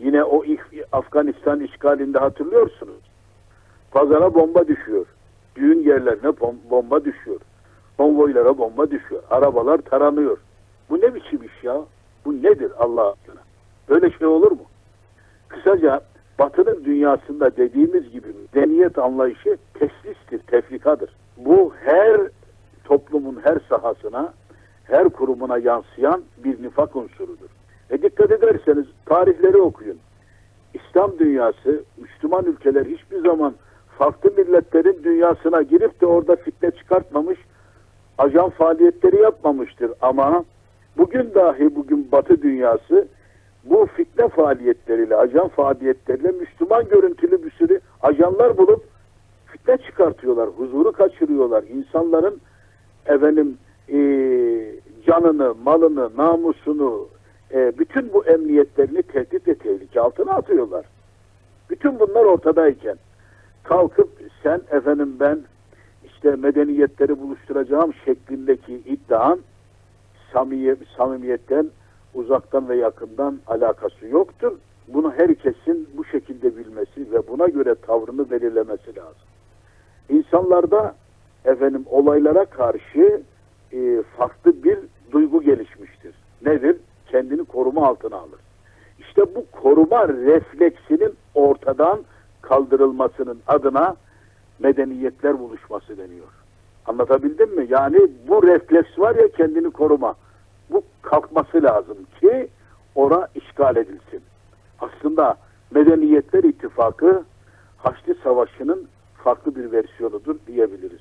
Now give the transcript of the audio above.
Yine o İf- Afganistan işgalinde hatırlıyorsunuz. Pazara bomba düşüyor. Düğün yerlerine bom- bomba düşüyor. Konvoylara bomba düşüyor. Arabalar taranıyor. Bu ne biçim iş ya? Bu nedir Allah aşkına? Böyle şey olur mu? Kısaca Batı'nın dünyasında dediğimiz gibi medeniyet anlayışı teslistir, tefrikadır. Bu her toplumun her sahasına, her kurumuna yansıyan bir nifak unsurudur. E dikkat ederseniz tarihleri okuyun. İslam dünyası, Müslüman ülkeler hiçbir zaman farklı milletlerin dünyasına girip de orada fitne çıkartmamış, ajan faaliyetleri yapmamıştır. Ama bugün dahi bugün Batı dünyası bu fitne faaliyetleriyle, ajan faaliyetleriyle Müslüman görüntülü bir sürü ajanlar bulup fitne çıkartıyorlar, huzuru kaçırıyorlar. İnsanların efendim eee, canını, malını, namusunu, eee, bütün bu emniyetlerini tehdit ve tehlike altına atıyorlar. Bütün bunlar ortadayken kalkıp sen efendim ben işte medeniyetleri buluşturacağım şeklindeki iddian samimiye, samimiyetten uzaktan ve yakından alakası yoktur. Bunu herkesin bu şekilde bilmesi ve buna göre tavrını belirlemesi lazım. İnsanlarda efendim olaylara karşı e, farklı bir duygu gelişmiştir. Nedir? Koruma altına alır. İşte bu koruma refleksinin ortadan kaldırılmasının adına medeniyetler buluşması deniyor. Anlatabildim mi? Yani bu refleks var ya kendini koruma. Bu kalkması lazım ki ora işgal edilsin. Aslında Medeniyetler İttifakı Haçlı Savaşı'nın farklı bir versiyonudur diyebiliriz.